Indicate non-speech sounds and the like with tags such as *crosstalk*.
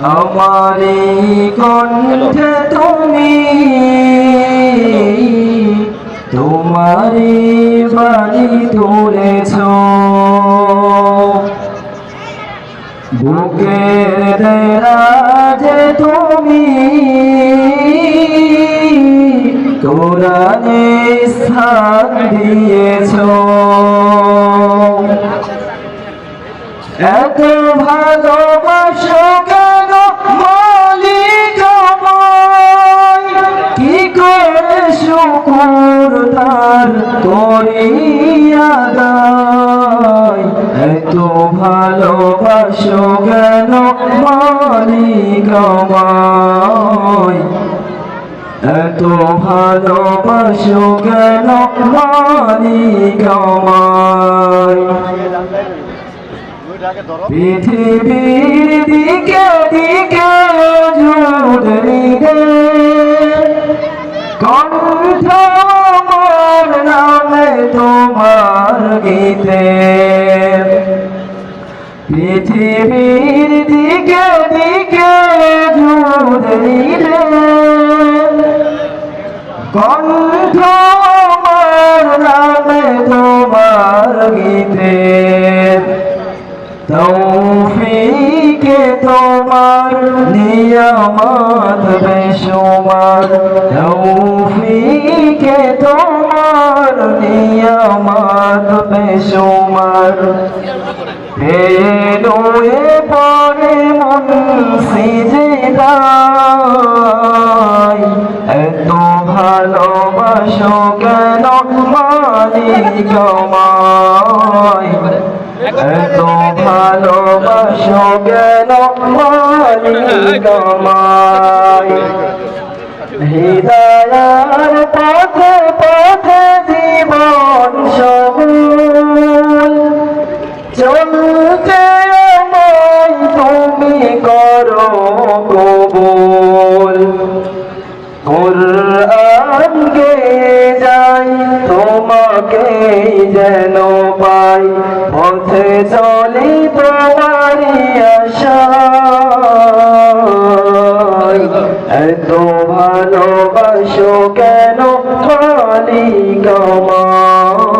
আমারি কণ্ঠে তুমি তোমারি বাড়ি তুলেছ। বুকের দেরাজে তুমি কোরআনে স্থান দিয়েছ। এত ভালোবাসো করিয়া দায় এত ভালোবাসো কেন মালিক আমায়? এত ভালোবাসো কেন মালিক আমায়? পৃথিবীর দিকে দিকে জুড়ে কণ্ঠ আমার নামে তোমার গীতে। পৃথিবীর দিকে দিকে জুড়ে কণ্ঠ আমার নামে তোমার গীতে। তৌফিকে তোমার নিয়ামত বেশুমার। তৌফিকে নিয়ামত বেশুমার। পেলোয়ে পরে মন সিজদাই এত ভালোবাসো কেন মালিক আমায়? এত ভালোবাসো কেন মালিক আমায়? *laughs* হৃদয়ার চলতে আমায় তুমি করো কবুল। কোরআনকে যাই তোমাকে যেন পাই। পথে চলি তোমারি আশায় এত ভালোবাসো কেন মালিক আমায়